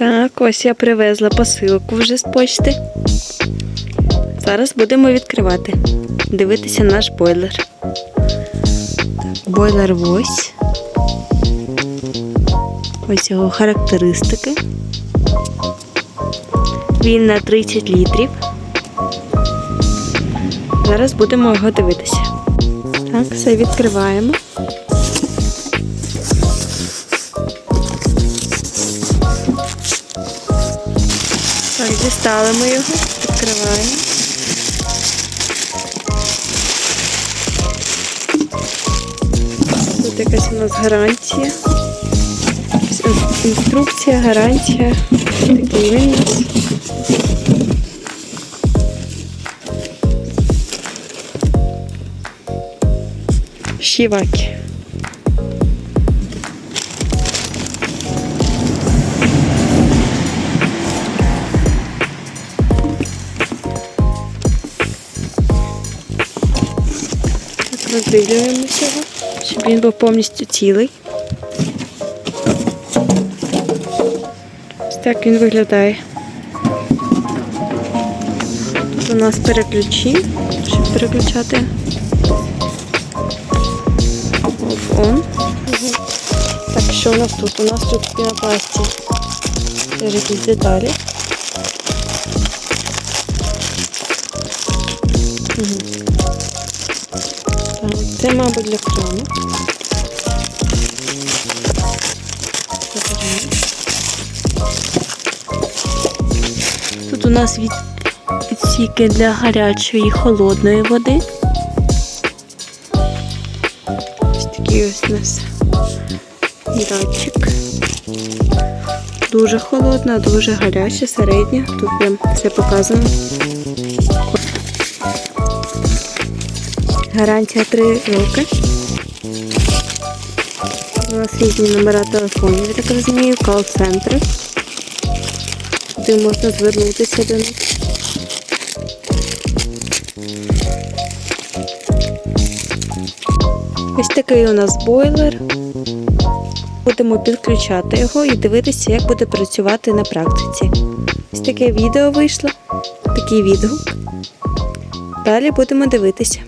Так, ось я привезла посилку вже з почти. Зараз будемо відкривати. Дивитися наш бойлер. Бойлер ось. Ось його характеристики. Він на 30 літрів. Зараз будемо його дивитися. Так, все відкриваємо. Так, дістали ми його, відкриваємо. Тут якась у нас гарантія. Інструкція, гарантія. Такий він. Шіваки. Так, його, щоб він був повністю цілий. Ось так він виглядає. Тут у нас переключі, щоб переключати оф-он. Так, що у нас тут? У нас тут пінопласті теж якісь деталі. Мабуть, для крану. Тут у нас від, відсіки для гарячої і холодної води. Ось такий ось у нас датчик. Дуже холодна, дуже гаряча, середня. Тут прям все показано. Гарантія 3 роки. У нас різні номера телефонів, я так розумію, кол-центри. Туди можна звернутися до них. Ось такий у нас бойлер. Будемо підключати його і дивитися, як буде працювати на практиці. Ось таке відео вийшло, такий відгук. Далі будемо дивитися.